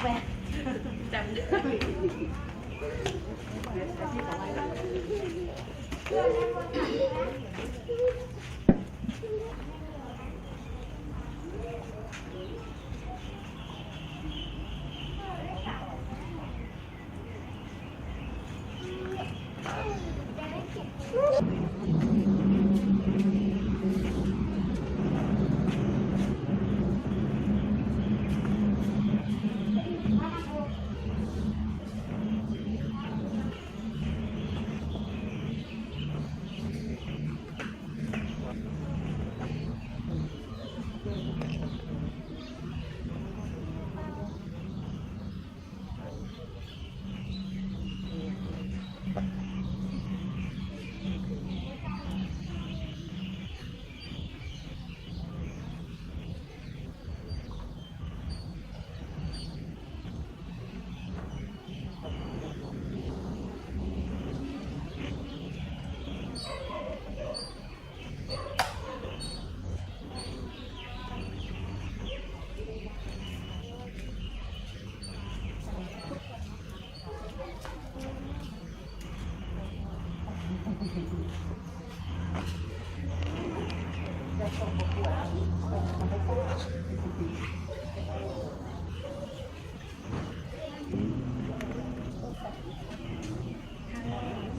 แฟนจำได้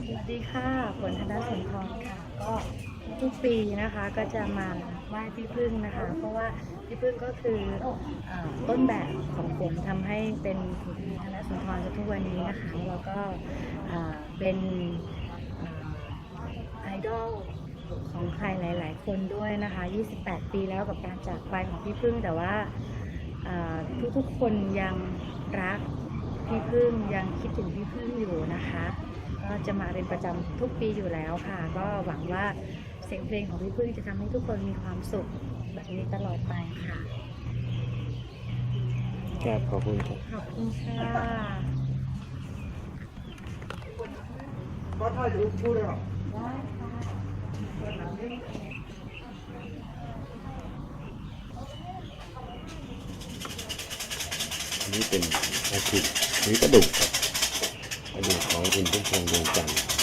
สวัสดีค่ะฝนธนสุนทรค่ะ ก็ทุกปีนะคะก็จะมาไหว้พี่พึ่งนะคะ เพราะว่าพี่พึ่งก็คืออต้นแบบของผมทำให้เป็นธนสุนทรจนทุกวันนี้นะคะ แล้วก็เป็น ดอลของใครหลาย ๆ คนด้วยนะคะ 28 ปีแล้วกับการจากไปของพี่พึ่งแต่ว่าเอ่อทุกๆคนยังรักพี่พึ่งยังคิดถึงพี่พึ่งอยู่นะคะ ก็จะมาเป็นประจำทุกปีอยู่แล้วค่ะ ก็หวังว่าเสียงเพลงของพี่พึ่งจะทำให้ทุกคนมีความสุขแบบนี้ตลอดไปค่ะครับขอบคุณครับขอบคุณค่ะก็ถ่ายรูปคู่เลยเหรอได้ค่ะ อันนี้เป็นอาทิตย์หรือกระดูกกระดูกของคุณพุ่มพวงดวงจันทร์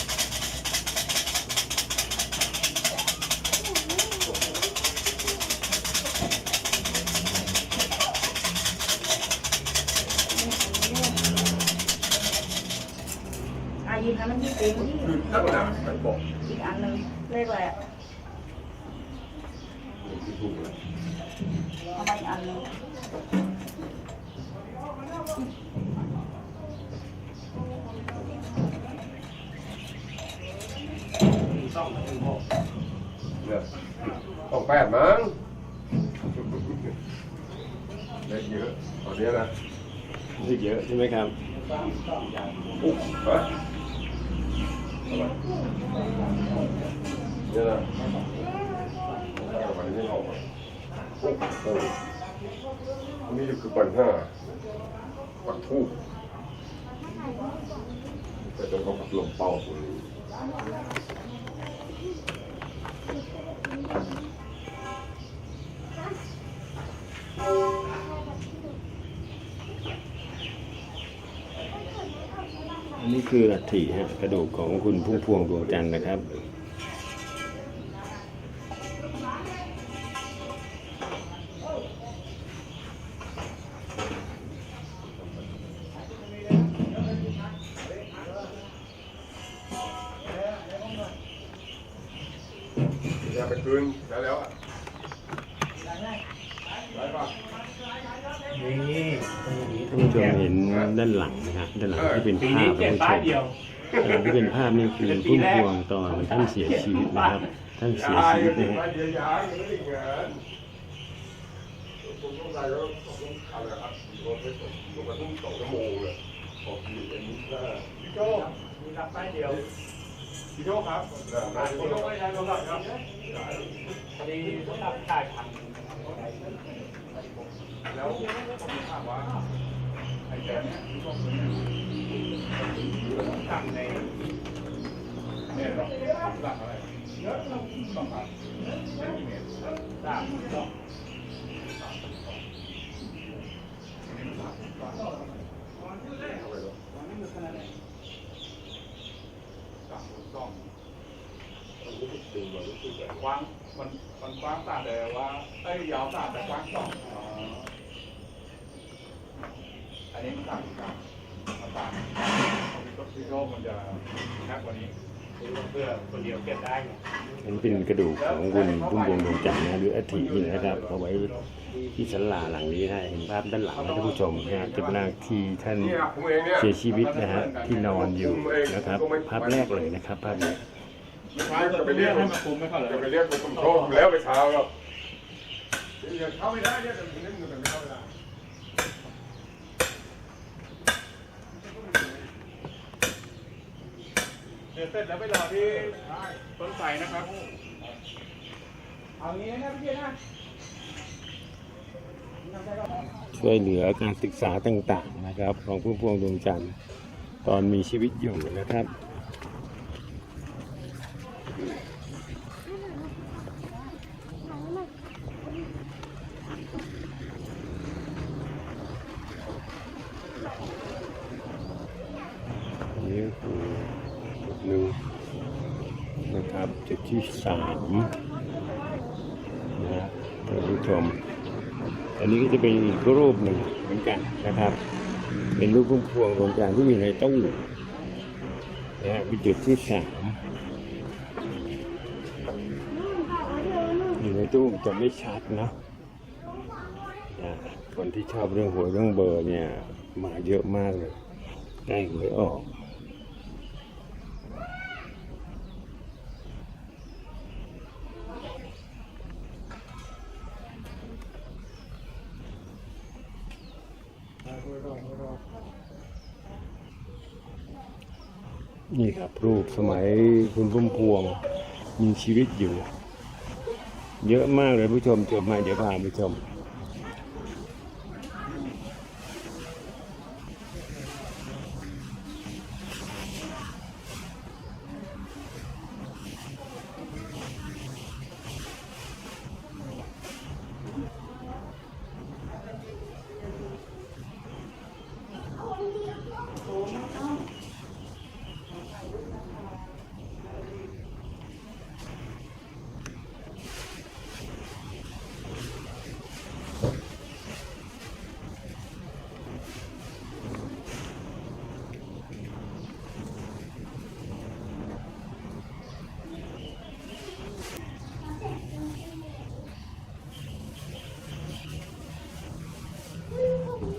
นะมันยี่สิบที่คือตั้งหนักมันบอกอีกอันหนึ่งเลขอะไรอะเอาไปอันหนึงเนี่ยต้องแปดมั้งเล็กเยอะตอนนี้นะนี่เยอะใช่ไหมครับอุ๊บ เนี่ยนะแต่วันนี้ออกมาโอ้โหนี่คือปัญหาปักทูบแต่ต้องเขาพัดลมเป่าคนนี้ คืออัฐิฮะกระดูกของคุณพุ่มพวงดวงจันทร์นะครับ อย่าไปคืนได้แล้วอะได้ป่ะ ท่านผู้ชมเห็นด้านหลังนะครับด้านหลังที่เป็นภาพท่านป้ายผู้ชเดียวมด้านหลังที่เป็นภาพนี่คือพุ่มพวงตอนท่านเสียชีวิตนะครับ ท่านเสียย้ายชีวิตนะฮะว่าเดียวย้ายไม่ได้เงินผมต้องใส่แล้วต้องทำนะครับรถไปส่งลงมาทุ่งสองชั่วโมงเลยออกทีเป็นนิดหน้าพี่โจ้มีรับป้ายเดียวพี่โจ้ครับพี่โจ้ไม่ใช่โทรศัพท์ครับพอดีต้องรับจ่ายพัน แล้วผมถามว่าไอ้แกเนี่ยพี่โจ้คนนี้สั่งในเนี่ยหรอหลักอะไรเยอะสองพันไม่มีเมตรสามสองสาม กว้างมันมันก ว้างตาแต่ว่าไอ้ยยาวตาแต่กว้างสองอันนี้มันต่างกันมันต่างรถซีโร่มันจะแคบกว่านี้เพื่อตัวเดียวเก็บได้อันนี้เป็นกระดูกของคุณพุ่มพวงดวงจันทร์นะหรืออัฐินะครับเอาไว้ที่ศาลาหลังนี้นะเห็นภาพด้านหลังนะท่านผู้ชมนะฮะเป็นหน้าที่ท่านเสียชีวิตนะฮะที่นอนอยู่นะครับ ภาพแรกเลยนะครับภาพนี้ ช่จะไปเรียกให้มาคุมไม่เข้าเลยจะไปเรียกผมโชคแล้วไปเช้าครับเดี๋ยวเข้าไม่ได้เนี่ยเดี๋ยวผมเล่นกันไม่เข้าไม่ได้เดี๋ยวเสร็จแล้วไปรอที่ต้นไทรนะครับ เอางี้นะพี่นะช่วยเหลือการศึกษาต่างๆนะครับ ของพุ่มพวงดวงจันทร์ตอนมีชีวิตอยู่นะครับ นี่คือจุดหนึ่งนะครับ จุดที่สามนะท่านผู้ชม อันนี้ก็จะเป็นอีกรูปหนึ่งเหมือนกันนะครับ เป็นรูปพุ่มพวงดวงจันทร์ที่อยู่ในตู้นะฮะเป็นจุดที่สามอยู่ในตู้จะไม่ชัดเนอะนะคนที่ชอบเรื่องหวยเรื่องเบอร์เนี่ย มาเยอะมากเลยใกล้หวยออก นี่ครับ รูปสมัยคุณพุ่มพวงมีชีวิตอยู่ เยอะมากเลยผู้ชมจบมาเดี๋ยวพาไปชม